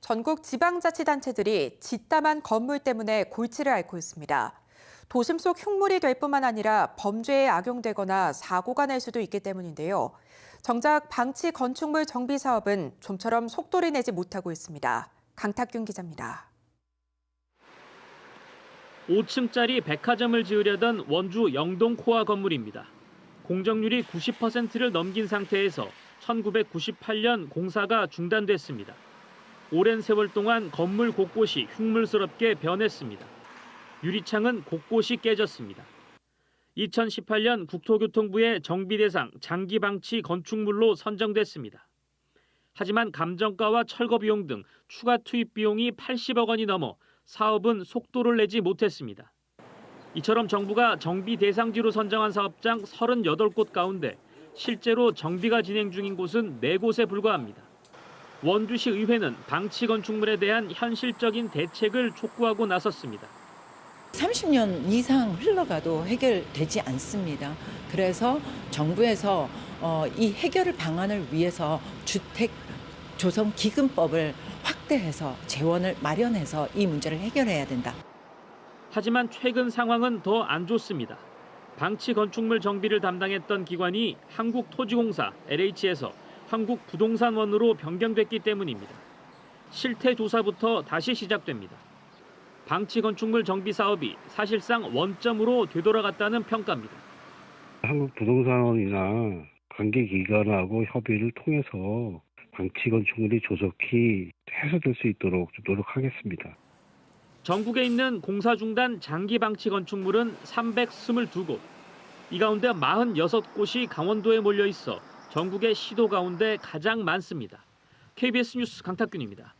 전국 지방자치단체들이 짓담한 건물 때문에 골치를 앓고 있습니다. 도심 속 흉물이 될 뿐만 아니라 범죄에 악용되거나 사고가 날 수도 있기 때문인데요. 정작 방치 건축물 정비 사업은 좀처럼 속도를 내지 못하고 있습니다. 강탁균 기자입니다. 5층짜리 백화점을 지으려던 원주 영동 코아 건물입니다. 공정률이 90%를 넘긴 상태에서 1998년 공사가 중단됐습니다. 오랜 세월 동안 건물 곳곳이 흉물스럽게 변했습니다. 유리창은 곳곳이 깨졌습니다. 2018년 국토교통부의 정비 대상 장기 방치 건축물로 선정됐습니다. 하지만 감정가와 철거 비용 등 추가 투입 비용이 80억 원이 넘어 사업은 속도를 내지 못했습니다. 이처럼 정부가 정비 대상지로 선정한 사업장 38곳 가운데 실제로 정비가 진행 중인 곳은 4곳에 불과합니다. 원주시 의회는 방치 건축물에 대한 현실적인 대책을 촉구하고 나섰습니다. 30년 이상 흘러가도 해결되지 않습니다. 그래서 정부에서 어, 이 해결 방안을 위해서 주택 조성 기금법을 확대해서 재원을 마련해서 이 문제를 해결해야 된다. 하지만 최근 상황은 더 안 좋습니다. 방치 건축물 정비를 담당했던 기관이 한국토지공사 LH에서 한국 부동산원으로 변경됐기 때문입니다. 실태 조사부터 다시 시작됩니다. 방치 건축물 정비 사업이 사실상 원점으로 되돌아갔다는 평가입니다. 한국 부동산원이나 관계 기관하고 협의를 통해서 방치 건축물이 조속히 해소될 수 있도록 좀 노력하겠습니다. 전국에 있는 공사 중단 장기 방치 건축물은 322곳. 이 가운데 46곳이 강원도에 몰려 있어 전국의 시도 가운데 가장 많습니다. KBS 뉴스 강탁균입니다.